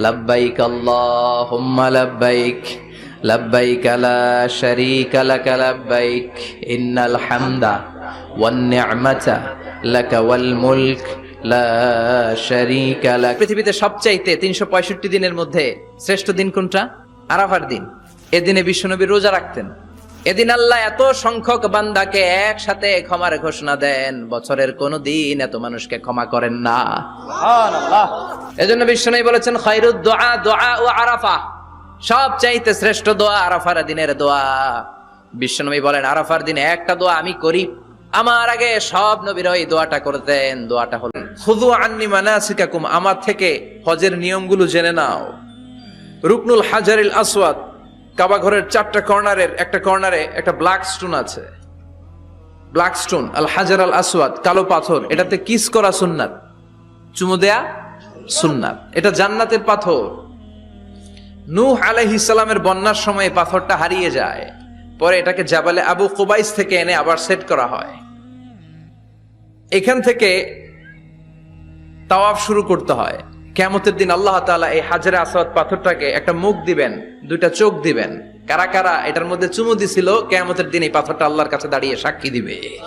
لبيك اللهم لبيك لبيك لا شريك لك لبيك إن الحمد والنعمة لك والملك لا شريك لك পৃথিবীতে সবচাইতে তিনশো পঁয়ষট্টি দিনের মধ্যে শ্রেষ্ঠ দিন কোনটা আরাফার দিন এদিনে বিশ্বনবী রোজা রাখতেন এদিন আল্লাহ এত সংখ্যক বান্দাকে একসাথে ক্ষমার ঘোষণা দেন বছরের কোন দিন এত মানুষকে ক্ষমা করেন না এজন্য বিষ্ণু বলেছেন খৈরুদ দোয়া দোয়া ও আরাফা। সব চাইতে শ্রেষ্ঠ দোয়া আরাফার দিনের দোয়া। বিশ্বনবী বলেন, আরাফার দিনে একটা দোয়া আমি করি। আমার আগে সব নবীর ওই দোয়াটা করতেন, দোয়াটা হল খুদু আন্নি মানাসিকাকুম আমার থেকে হজের নিয়মগুলো জেনে নাও। রুকনুল হাজারিল আসওয়াদ, কাবা ঘরের চারটা কর্নারের, একটা কর্নারে একটা ব্ল্যাক স্টোন আছে। ব্ল্যাক স্টোন, আল হাজার আল আসওয়াদ, কালো পাথর, এটাতে কিস করা সুন্নাত। চুমু দেয়া সুন্নাত। এটা জান্নাতের পাথর। নূহ আলাইহিস সালামের বন্যার সময় পাথরটা হারিয়ে যায়। পরে এটাকে জাবালে আবু কুবাইস থেকে এনে আবার সেট করা হয়। এখান থেকে তাওয়াফ শুরু করতে হয়। কেমতের দিন আল্লাহ তাআলা এই হাজারে আসাদ পাথরটাকে একটা মুখ দিবেন, দুইটা চোখ দিবেন। কারা কারা এটার মধ্যে চুমু দিছিল কেমতের দিন এই পাথরটা আল্লাহর কাছে দাঁড়িয়ে সাক্ষী দিবে।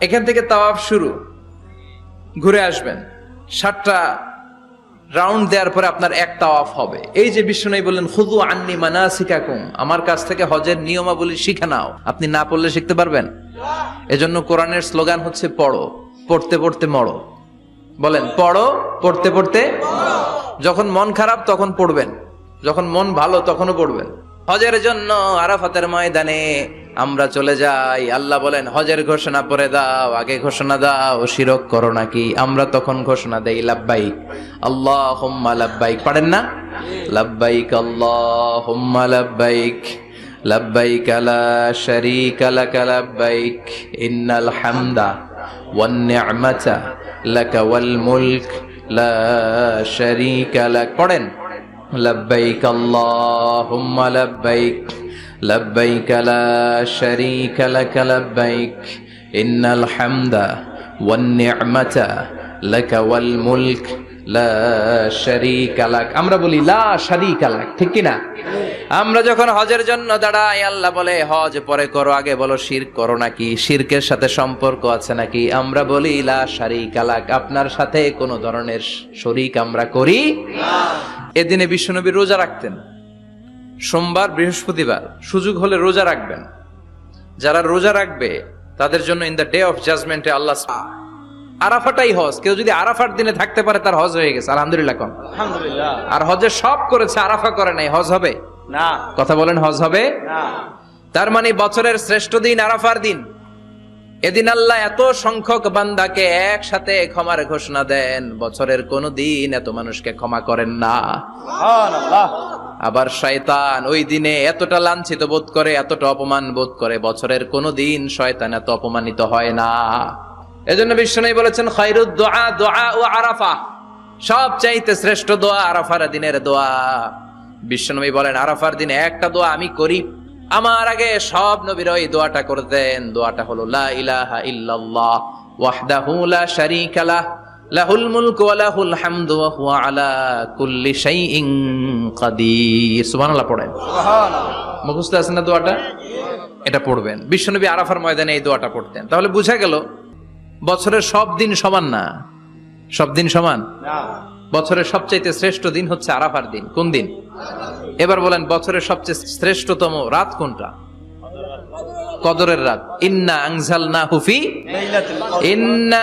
এখান থেকে তাওয়াফ শুরু। ঘুরে আসবেন। সাতটা রাউন্ড দেওয়ার পরে আপনার এক তাওয়াফ হবে। এই যে বিষ্ণু বললেন খুদু আন্নি মানাসিকাকুম। আমার কাছ থেকে হজের নিয়মাবলী শিখে নাও। আপনি না পড়লে শিখতে পারবেন? এজন্য কোরআনের স্লোগান হচ্ছে, পড়ো, পড়তে পড়তে মরো। বলেন, পড়ো, পড়তে পড়তে যখন মন খারাপ, তখন পড়বেন। যখন মন ভালো, তখনও পড়বেন। হজের জন্য আরাফাতের ময়দানে আমরা চলে যাই। আল্লাহ বলেন, হজের ঘোষণা পরে দাও, আগে ঘোষণা দাও, শিরক করো নাকি? আমরা তখন ঘোষণা দেই, লাব্বাইক। আল্লাহ হোম্মা লাভবাইক পারেন না? লাভবাইক আল্লাহ হোম্মা লাভবাইক লাব্বাইক, লা শারীকা লাকা লাব্বাইক। হামদা ওয়ান নি'মাতা লাকা ওয়াল লা শারীকা লাক পড়েন লাব্বাইক। لبيك لا شريك لك لبيك إن الحمد والنعمة لك والملك লা শারীকা লাক আমরা বলি লা শারীকা লাক ঠিক কি না আমরা যখন হজের জন্য দাঁড়াই আল্লাহ বলে হজ পরে করো আগে বলো শিরক করো নাকি শিরকের সাথে সম্পর্ক আছে নাকি আমরা বলি লা শারীকা লাক আপনার সাথে কোনো ধরনের শরীক আমরা করি এদিনে বিশ্বনবী রোজা রাখতেন সোমবার বৃহস্পতিবার সুযোগ হলে রোজা রাখবেন। যারা রোজা রাখবে তাদের জন্য ইন দ্য ডে অফ জাজমেন্টে আল্লাহ আরাফাটাই হজ। কেউ যদি আরাফার দিনে থাকতে পারে তার হজ হয়ে গেছে। আলহামদুলিল্লাহ আলহামদুলিল্লাহ। আর হজে সব করেছে আরাফা করে নাই। হজ হবে? না। কথা বলেন হজ হবে? না। তার মানে বছরের শ্রেষ্ঠ দিন আরাফার দিন। এদিন আল্লাহ এত সংখ্যক বান্দাকে একসাথে ক্ষমার ঘোষণা দেন। বছরের কোন দিন এত মানুষকে ক্ষমা করেন না। আবার শয়তান ওই দিনে এতটা লাঞ্ছিত বোধ করে, এতটা অপমান বোধ করে, বছরের কোনো দিন শয়তান এত অপমানিত হয় না। এজন্য বিষ্ণু বলেছেন দোয়া দোয়া ও আরাফা। সব চাইতে শ্রেষ্ঠ দোয়া আরাফার দিনের দোয়া। বিশ্বনবী বলেন, আরাফার দিনে একটা দোয়া আমি করি। আমার আগে সব নবীর ওই দোয়াটা করতেন। দোয়াটা হলো, লা ইলাহা ইল্লাল্লাহ, ওয়াহদাহু লা শারীকা লাহ। লাহুল মুলকু ওয়া লাহুল হামদু ওয়া হুয়া আলা কুল্লি শাইইন কাদির। সুবহানাল্লাহ পড়েন। সুবহানাল্লাহ। মুখস্থ আছে না দোয়াটা? এটা পড়বেন। বিশ্বনবী আরাফার ময়দানে এই দোয়াটা পড়তেন। তাহলে বুঝা গেল বছরের সব দিন সমান না? সব দিন সমান? না। বছরের সবচাইতে শ্রেষ্ঠ দিন হচ্ছে আরাফার দিন। কোন দিন? এবার বলেন বছরের সবচেয়ে শ্রেষ্ঠতম রাত কোনটা? কদরের রাত। ইন্না আংজাল না হুফি ইন্না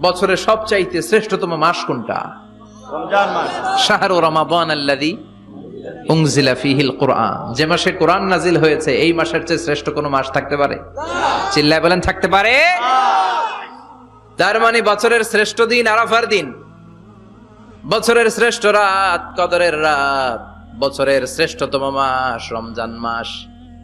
বছরের সবচাইতে শ্রেষ্ঠতম মাস কোনটা? শাহরু রমাবান আল্লাযী উনজিলা ফিহিল কোরআন। যে মাসে কোরআন নাজিল হয়েছে এই মাসের চেয়ে শ্রেষ্ঠ কোনো মাস থাকতে পারে? চিল্লায় বলেন থাকতে পারে। তার মানে বছরের শ্রেষ্ঠ দিন আরাফার দিন। বছরের শ্রেষ্ঠ রাত কদরের রাত। বছরের শ্রেষ্ঠতম মাস রমজান মাস।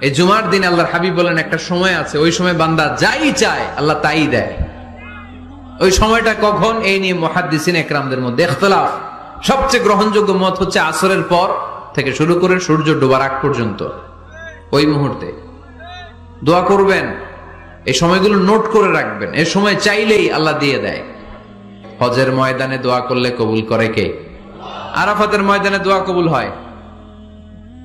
এই জুমার দিন আল্লাহর হাবিব বলেন, একটা সময় আছে, ওই সময় বান্দা যাই চায়, আল্লাহ তাই দেয়। ওই সময়টা কখন? এই নিয়ে মহাদ্দিসিন একরামদের মধ্যে ইখতলাফ। সবচেয়ে গ্রহণযোগ্য মত হচ্ছে আসরের পর থেকে শুরু করে সূর্য ডোবার আগ পর্যন্ত। ওই মুহূর্তে। দোয়া করবেন, এই সময়গুলো নোট করে রাখবেন। এই সময় চাইলেই আল্লাহ দিয়ে দেয়। হজের ময়দানে দোয়া করলে কবুল করে কে? আরাফাতের ময়দানে দোয়া কবুল হয়।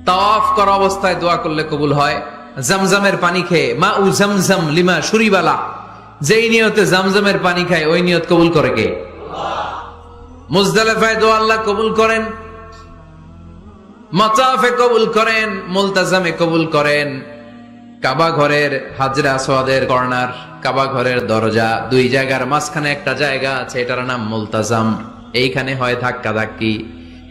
তাওয়াফ করা অবস্থায় দোয়া করলে কবুল হয়। জামজামের পানি খেয়ে মা উ জামজাম লিমা সুরিবালা যেই নিয়তে জামজামের পানি খায়, ওই নিয়ত কবুল করে কে? মুজদালেফায় দোয়া আল্লাহ কবুল করেন। মাতাফে কবুল করেন, মুলতাজামে কবুল করেন। কাবা ঘরের হাজরা আসওয়াদের কর্নার, কাবা ঘরের দরজা, দুই জায়গার মাঝখানে একটা জায়গা আছে, এটার নাম মুলতাজাম। এইখানে হয় ধাক্কা ধাক্কি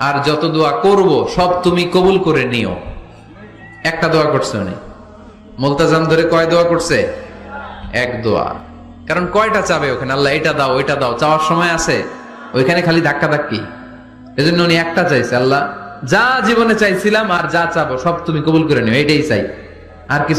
আর যত দোয়া করব, সব তুমি কবুল করে নিও। একটা দোয়া করছে উনি। মুলতাজাম ধরে কয় দোয়া করছে? এক দোয়া। কারণ কয়টা চাবে ওখানে? আল্লাহ, এটা দাও ওইটা দাও। চাওয়ার সময় আছে। ওইখানে খালি ধাক্কা ধাক্কি এজন্য উনি একটা চাইছে, আল্লাহ, যা জীবনে চাইছিলাম আর যা চাবো, সব তুমি কবুল করে নিও। এটাই চাই। আর কিছু